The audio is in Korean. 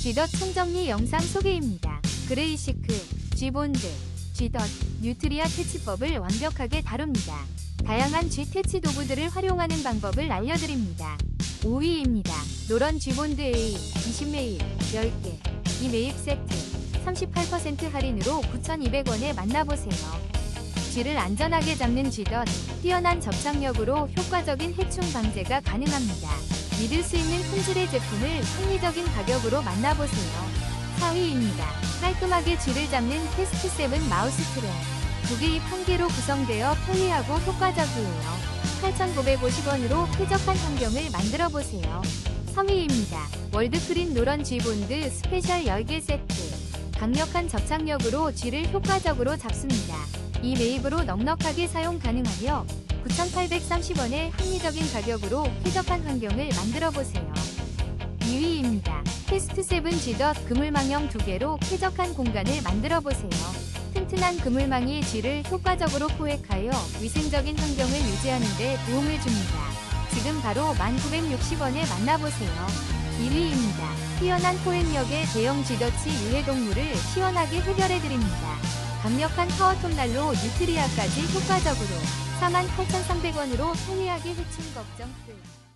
G덧 총정리 영상 소개입니다. 그레이시크, G본드, G덧, 뉴트리아 퇴치법을 완벽하게 다룹니다. 다양한 G 퇴치 도구들을 활용하는 방법을 알려드립니다. 5위입니다. 노런 G본드 A 20매일 10개 이 매입 세트 38% 할인으로 9,200원에 만나보세요. G를 안전하게 잡는 G덧, 뛰어난 접착력으로 효과적인 해충 방제가 가능합니다. 믿을 수 있는 품질의 제품을 합리적인 가격으로 만나보세요. 4위입니다. 깔끔하게 G를 잡는 테스트 7 마우스 트랩. 두 개입 한 개로 구성되어 편리하고 효과적이에요. 8,950원으로 쾌적한 환경을 만들어 보세요. 3위입니다. 월드크린 노런 G본드 스페셜 10개 세트. 강력한 접착력으로 G를 효과적으로 잡습니다. 이 매입으로 넉넉하게 사용 가능하며 9,830원의 합리적인 가격으로 쾌적한 환경을 만들어 보세요. 2위입니다. 테스트 7 G덧 그물망형 두 개로 쾌적한 공간을 만들어 보세요. 튼튼한 그물망이 G를 효과적으로 포획하여 위생적인 환경을 유지하는 데 도움을 줍니다. 지금 바로 1960원에 만나보세요. 1위입니다. 뛰어난 포획력의 대형 G더치 유해 동물을 시원하게 해결해드립니다. 강력한 파워톱 난로 뉴트리아까지 효과적으로 48,300원으로 편리하게 해충 걱정 끝.